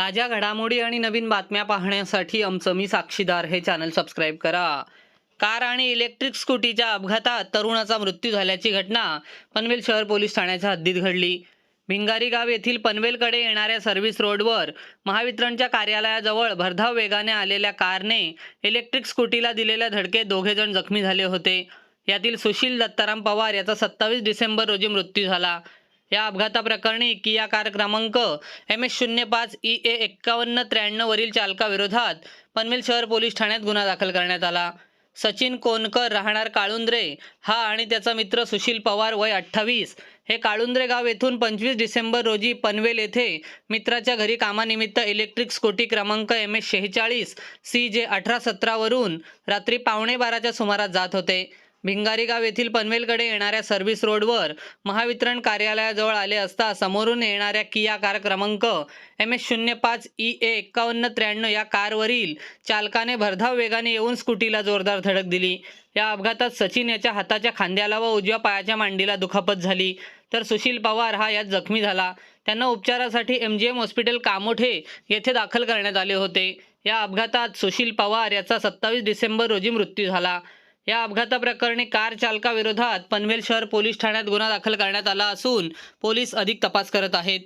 ताज्या घडामोडी आणि नवीन बातम्या पाहण्यासाठी आमचं मी साक्षीदार हे चॅनल सबस्क्राईब करा. कार आणि इलेक्ट्रिक स्कूटीच्या अपघातात तरुणाचा मृत्यू झाल्याची घटना पनवेल शहर पोलीस ठाण्याच्या हद्दीत घडली. भिंगारी गाव येथील पनवेलकडे येणाऱ्या सर्व्हिस रोडवर महावितरणच्या कार्यालयाजवळ भरधाव वेगाने आलेल्या कारने इलेक्ट्रिक स्कूटीला दिलेल्या धडकेत दोघे जण जखमी झाले होते. यातील सुशील दत्ताराम पवार याचा सत्तावीस डिसेंबर रोजी मृत्यू झाला. या अपघाताप्रकरणी किया कार क्रमांक एम एस शून्य पाच ई ए एक्कावन्न त्र्याण्णव वरील चालकाविरोधात पनवेल शहर पोलीस ठाण्यात गुन्हा दाखल करण्यात आला. सचिन कोनकर राहणार काळुंद्रे. हा आणि त्याचा मित्र सुशील पवार वय अठ्ठावीस. हे काळुंद्रे गाव येथून पंचवीस डिसेंबर रोजी पनवेल येथे मित्राच्या घरी कामानिमित्त इलेक्ट्रिक स्कूटी क्रमांक एम एस शेहेचाळीस सी जे अठरा सतरावरून रात्री पावणे बाराच्या सुमारास जात होते. भिंगारीगाव येथील पनवेलकडे येणाऱ्या सर्व्हिस रोडवर महावितरण कार्यालयाजवळ आले असता समोरून येणाऱ्या किया कार क्रमांक एम एस शून्य पाच ई ए एक्कावन्न त्र्याण्णव या कारवरील चालकाने भरधाव वेगाने येऊन स्कूटीला जोरदार धडक दिली. या अपघातात सचिन याच्या हाताच्या खांद्याला व उजव्या पायाच्या मांडीला दुखापत झाली. तर सुशील पवार हा यात जखमी झाला. त्यांना उपचारासाठी M G M hospital Kamothe येथे दाखल करण्यात आले होते. या अपघातात सुशील पवार याचा सत्तावीस डिसेंबर रोजी मृत्यू झाला. या अपघाताप्रकरणी कार चालकाविरोधात पनवेल शहर पोलीस ठाण्यात गुन्हा दाखल करण्यात आला असून पोलीस अधिक तपास करत आहेत.